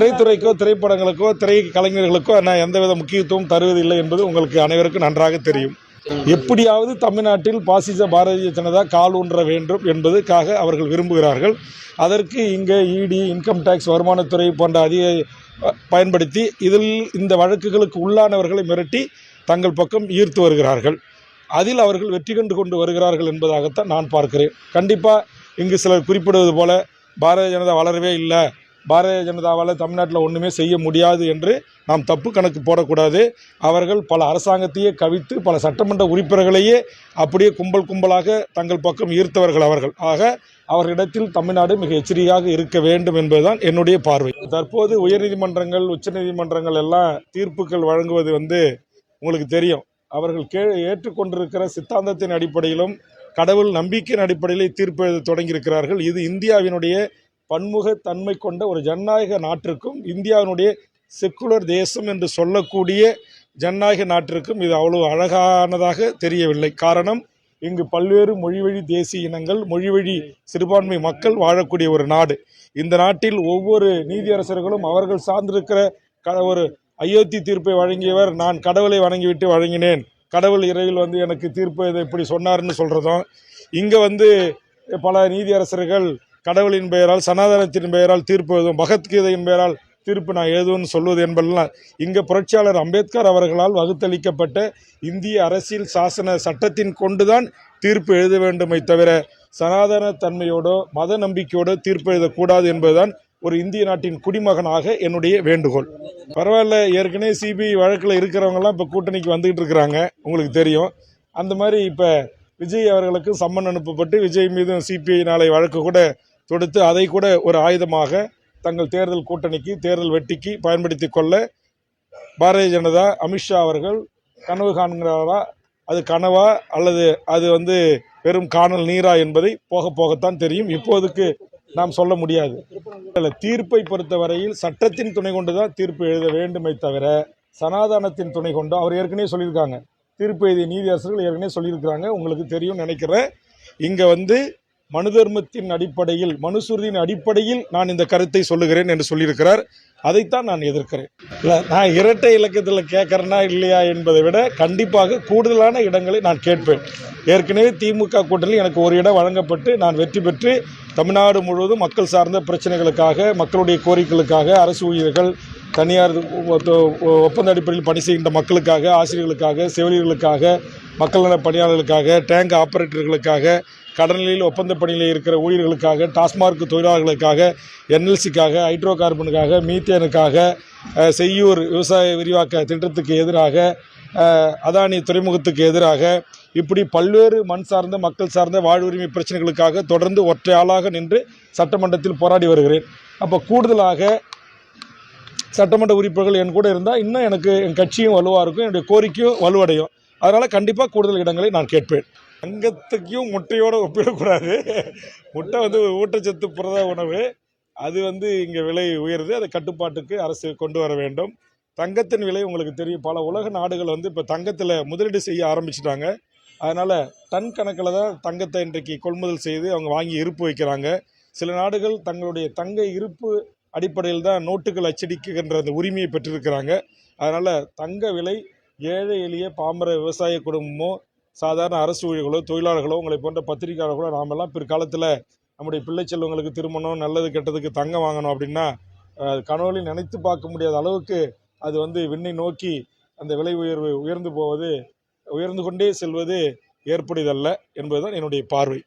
திரைத்துறைக்கோ திரைப்படங்களுக்கோ திரை கலைஞர்களுக்கோ நான் எந்தவித முக்கியத்துவம் தருவதில்லை என்பது உங்களுக்கு அனைவருக்கும் நன்றாக தெரியும். எப்படியாவது தமிழ்நாட்டில் பாசிச பாரதிய ஜனதா கால் ஊன்ற வேண்டும் என்பதுக்காக அவர்கள் விரும்புகிறார்கள். அதற்கு இங்கே இடி இன்கம் டேக்ஸ் வருமானத்துறை போன்ற அதிக பயன்படுத்தி இதில் இந்த வழக்குகளுக்கு உள்ளானவர்களை மிரட்டி தங்கள் பக்கம் ஈர்த்து வருகிறார்கள். அதில் அவர்கள் வெற்றி கண்டு கொண்டு வருகிறார்கள் என்பதாகத்தான் நான் பார்க்கிறேன். கண்டிப்பாக இங்கு சிலர் குறிப்பிடுவது போல பாரதிய ஜனதா வளரவே இல்லை. பாரதிய ஜனதாவால் தமிழ்நாட்டில் ஒன்றுமே செய்ய முடியாது என்று நாம் தப்பு கணக்கு போடக்கூடாது. அவர்கள் பல அரசாங்கத்தையே கவித்து பல சட்டமன்ற உறுப்பினர்களையே அப்படியே கும்பல் கும்பலாக தங்கள் பக்கம் ஈர்த்தவர்கள் அவர்கள். ஆக அவர்களிடத்தில் தமிழ்நாடு மிக எச்சரிக்கையாக இருக்க வேண்டும் என்பதுதான் என்னுடைய பார்வை. தற்போது உயர்நீதிமன்றங்கள் உச்சநீதிமன்றங்கள் எல்லாம் தீர்ப்புகள் வழங்குவது வந்து உங்களுக்கு தெரியும். அவர்கள் கே ஏற்றுக்கொண்டிருக்கிற சித்தாந்தத்தின் அடிப்படையிலும் கடவுள் நம்பிக்கையின் அடிப்படையில் தீர்ப்பு எழுத தொடங்கியிருக்கிறார்கள். இது இந்தியாவினுடைய பன்முகத்தன்மை கொண்ட ஒரு ஜனநாயக நாட்டிற்கும் இந்தியாவினுடைய செக்குலர் தேசம் என்று சொல்லக்கூடிய ஜனநாயக நாட்டிற்கும் இது அவ்வளவு அழகானதாக தெரியவில்லை. காரணம் இங்கு பல்வேறு மொழிவழி தேசிய இனங்கள் மொழிவழி சிறுபான்மை மக்கள் வாழக்கூடிய ஒரு நாடு. இந்த நாட்டில் ஒவ்வொரு நீதியரசர்களும் அவர்கள் சார்ந்திருக்கிற க ஒரு அயோத்தி தீர்ப்பை வழங்கியவர் நான் கடவுளை வணங்கிவிட்டு வழங்கினேன். கடவுள் இறையில் வந்து எனக்கு தீர்ப்பு இதை இப்படி சொன்னார்னு சொல்கிறதும் இங்கே வந்து பல நீதியரசர்கள் கடவுளின் பெயரால் சனாதனத்தின் பெயரால் தீர்ப்பு எழுதும் பகத்கீதையின் பெயரால் தீர்ப்பு நான் எழுதுவேன்னு சொல்வது என்பதெல்லாம் இங்கே புரட்சியாளர் அம்பேத்கர் அவர்களால் வகுத்தளிக்கப்பட்ட இந்திய அரசியல் சாசன சட்டத்தின் கொண்டுதான் தீர்ப்பு எழுத வேண்டுமே தவிர சனாதன தன்மையோடோ மத நம்பிக்கையோடோ தீர்ப்பு எழுதக்கூடாது என்பதுதான் ஒரு இந்திய நாட்டின் குடிமகனாக என்னுடைய வேண்டுகோள். பரவாயில்ல ஏற்கனவே சிபிஐ வழக்கில் இருக்கிறவங்கலாம் இப்போ கூட்டணிக்கு வந்துகிட்டு இருக்கிறாங்க உங்களுக்கு தெரியும். அந்த மாதிரி இப்போ விஜய் அவர்களுக்கு சம்மன் அனுப்பப்பட்டு விஜய் மீதும் சிபிஐ நாளை வழக்கு கூட தொடுத்து அதை கூட ஒரு ஆயுதமாக தங்கள் தேர்தல் கூட்டணிக்கு தேர்தல் வெட்டிக்கு பயன்படுத்தி கொள்ள பாரதிய ஜனதா அமித்ஷா அவர்கள் கனவு காண்கிறாரா? அது கனவா? அல்லது அது வந்து வெறும் காணல் நீரா என்பதை போக போகத்தான் தெரியும். இப்போதுக்கு நாம் சொல்ல முடியாது. இல்லை தீர்ப்பை பொறுத்தவரையில் சட்டத்தின் துணை கொண்டு தான் தீர்ப்பு எழுத வேண்டுமே தவிர சனாதனத்தின் துணை கொண்டு அவர் ஏற்கனவே சொல்லியிருக்காங்க. தீர்ப்பு எழுதிய நீதியரசர்கள் ஏற்கனவே சொல்லியிருக்கிறாங்க. உங்களுக்கு தெரியும் நினைக்கிறேன். இங்கே வந்து மனு தர்மத்தின் அடிப்படையில் மனுசுருதியின் அடிப்படையில் நான் இந்த கருத்தை சொல்லுகிறேன் என்று சொல்லியிருக்கிறார். அதைத்தான் நான் எதிர்க்கிறேன். இல்லை நான் இரட்டை இலக்கத்தில் கேட்கறேனா இல்லையா என்பதை விட கண்டிப்பாக கூடுதலான இடங்களை நான் கேட்பேன். ஏற்கனவே திமுக கூட்டணியில் எனக்கு ஒரு இடம் வழங்கப்பட்டு நான் வெற்றி பெற்று தமிழ்நாடு முழுவதும் மக்கள் சார்ந்த பிரச்சனைகளுக்காக மக்களுடைய கோரிக்கைகளுக்காக அரசு ஊழியர்கள் தனியார் ஒப்பந்த அடிப்படையில் பணி செய்கின்ற மக்களுக்காக ஆசிரியர்களுக்காக செவிலியர்களுக்காக மக்கள் நல பணியாளர்களுக்காக டேங்க் ஆப்ரேட்டர்களுக்காக கடனிலையில் ஒப்பந்த பணியில் இருக்கிற ஊழியர்களுக்காக டாஸ்மார்க் தொழிலாளர்களுக்காக என்எல்சிக்காக ஹைட்ரோ கார்பனுக்காக மீத்தேனுக்காக செய்யூர் விவசாய விரிவாக்க திட்டத்துக்கு எதிராக அதானி துறைமுகத்துக்கு எதிராக இப்படி பல்வேறு மண் சார்ந்த மக்கள் சார்ந்த வாழ்வுரிமை பிரச்சனைகளுக்காக தொடர்ந்து ஒற்றை ஆளாக நின்று சட்டமன்றத்தில் போராடி வருகிறேன். அப்போ கூடுதலாக சட்டமன்ற உறுப்பினர்கள் என் கூட இருந்தால் இன்னும் எனக்கு என் கட்சியும் வலுவாக இருக்கும் என்னுடைய கோரிக்கையும் வலுவடையும். அதனால் கண்டிப்பாக கூடுதல் இடங்களை நான் கேட்பேன். தங்கத்துக்கும் முட்டையோடு ஒப்பிடக்கூடாது. முட்டை வந்து ஊட்டச்சத்து புரத உணவு. அது வந்து இங்கே விலை உயருது. அதை கட்டுப்பாட்டுக்கு அரசு கொண்டு வர வேண்டும். தங்கத்தின் விலை உங்களுக்கு தெரியும். பல உலக நாடுகள் வந்து இப்போ தங்கத்தில் முதலீடு செய்ய ஆரம்பிச்சிட்டாங்க. அதனால் டன் கணக்கில் தான் தங்கத்தை இன்றைக்கு கொள்முதல் செய்து அவங்க வாங்கி இருப்பு வைக்கிறாங்க. சில நாடுகள் தங்களுடைய தங்க இருப்பு அடிப்படையில் தான் நோட்டுகள் அச்சடிக்கின்ற அந்த உரிமையை பெற்றிருக்கிறாங்க. அதனால் தங்க விலை ஏழை எளிய பாமர விவசாய குடும்பமோ சாதாரண அரசு ஊழியர்களோ தொழிலாளர்களோ உங்களை போன்ற பத்திரிகையாளர்களோ நாமெல்லாம் பிற்காலத்தில் நம்முடைய பிள்ளை செல்வங்களுக்கு திருமணம் நல்லது கெட்டதுக்கு தங்கம் வாங்கணும் அப்படின்னா அஹ், கனவுலையும் நினைத்து பார்க்க முடியாத அளவுக்கு அது வந்து விண்ணை நோக்கி அந்த விலை உயர்வு உயர்ந்து போவது உயர்ந்து கொண்டே செல்வது ஏற்புடையதல்ல என்பதுதான் என்னுடைய பார்வை.